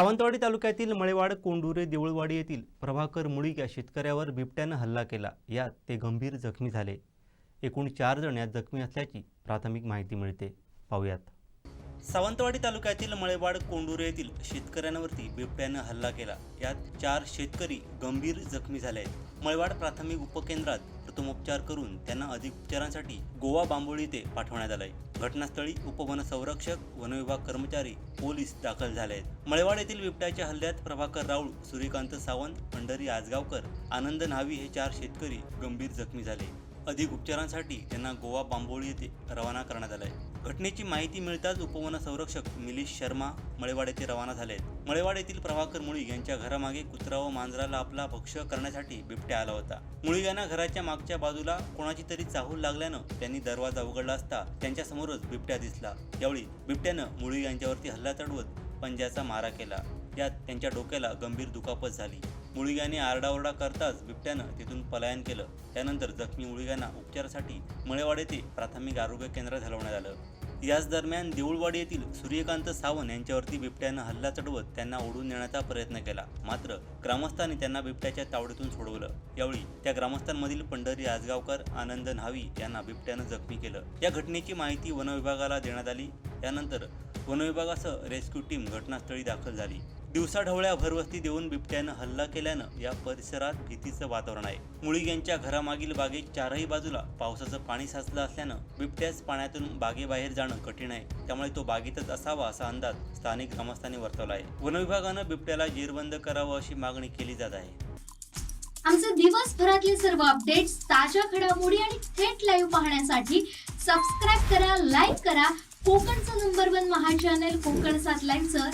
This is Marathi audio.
सावंतवाडी तालुक्यातील मळेवाड कोंडुरे देऊळवाडी येथील प्रभाकर मुळीक या शेतकऱ्यावर बिबट्यानं हल्ला केला. यात ते गंभीर जखमी झाले. एकूण चार जण यात जखमी असल्याची प्राथमिक माहिती मिळते. पाहूयात. सावंतवाडी तालुक्यातील मळेवाड कोंडुरे येथील शेतकऱ्यांवरती बिबट्यानं हल्ला केला. यात चार शेतकरी गंभीर जखमी झाले आहेत. मळेवाड प्राथमिक उपकेंद्रात प्रथमोपचार करून त्यांना अधिक उपचारांसाठी गोवा बांबोळी येथे पाठवण्यात आलंय. घटनास्थळी उपवन संरक्षक वनविभाग कर्मचारी पोलीस दाखल झाले आहेत. मळेवाड येथील बिबट्याच्या हल्ल्यात प्रभाकर राऊळ सूर्यकांत सावंत पंढरी आजगावकर आनंद न्हावी हे चार शेतकरी गंभीर जखमी झाले. अधिक उपचारांसाठी त्यांना गोवा बांबोळी येथे रवाना करण्यात आलंय. घटनेची माहिती मिळताच उपवन संरक्षक मिलिश शर्मा मळेवाड येथे रवाना झाले आहेत मळेवाड येथील प्रभाकर मुळी यांच्या घरामागे कुत्रा व मांजराला आपला भक्ष्य करण्यासाठी बिबट्या आला होता. मुळी यांना घराच्या मागच्या बाजूला कोणाची तरी चाहूल लागल्यानं त्यांनी दरवाजा उघडला असता त्यांच्या समोरच बिबट्या दिसला. त्यावेळी बिबट्यानं मुळी यांच्यावरती हल्ला चढवत पंजाचा मारा केला. यात त्यांच्या डोक्याला गंभीर दुखापत झाली. मुळीगाने आरडाओरडा करताच बिबट्यानं तिथून पलायन केलं. त्यानंतर जखमी मुळीगांना उपचारासाठी मळेवाड येथे प्राथमिक आरोग्य केंद्रात हलवण्यात आलं. याच दरम्यान देऊळवाडी येथील सूर्यकांत सावंत यांच्यावरती बिबट्यानं हल्ला चढवत त्यांना ओढून नेण्याचा प्रयत्न केला. मात्र ग्रामस्थांनी त्यांना बिबट्याच्या तावडीतून सोडवलं. यावेळी त्या ग्रामस्थांमधील पंढरी आजगावकर आनंद न्हावी यांना बिबट्यानं जखमी केलं. या घटनेची माहिती वनविभागाला देण्यात आली. त्यानंतर वनविभागासह रेस्क्यू टीम घटनास्थळी दाखल झाली. दिवसाढवळ्या भरवस्ती देऊन बिबट्यानं हल्ला केल्यानं या परिसरात भीतीचं वातावरण आहे. मुळीग यांच्या घरामागील बागेत चारही बाजूला पावसाचं पाणी साचलं असल्यानं बिबट्याच पाण्यातून बागेबाहेर जाणं कठीण आहे. त्यामुळे तो बागेतच असावा असा अंदाज स्थानिक ग्रामस्थांनी वर्तवला आहे. वनविभागानं बिबट्याला जेरबंद करावं अशी मागणी केली जात आहे. आमचे दिवसभरातले सर्व अपडेट्स ताज्या घडामोडी आणि थेट लाईव्ह पाहण्यासाठी सबस्क्राईब करा लाईक करा. कोकणचं नंबर वन महा चॅनल कोकण सात लाईव्हचं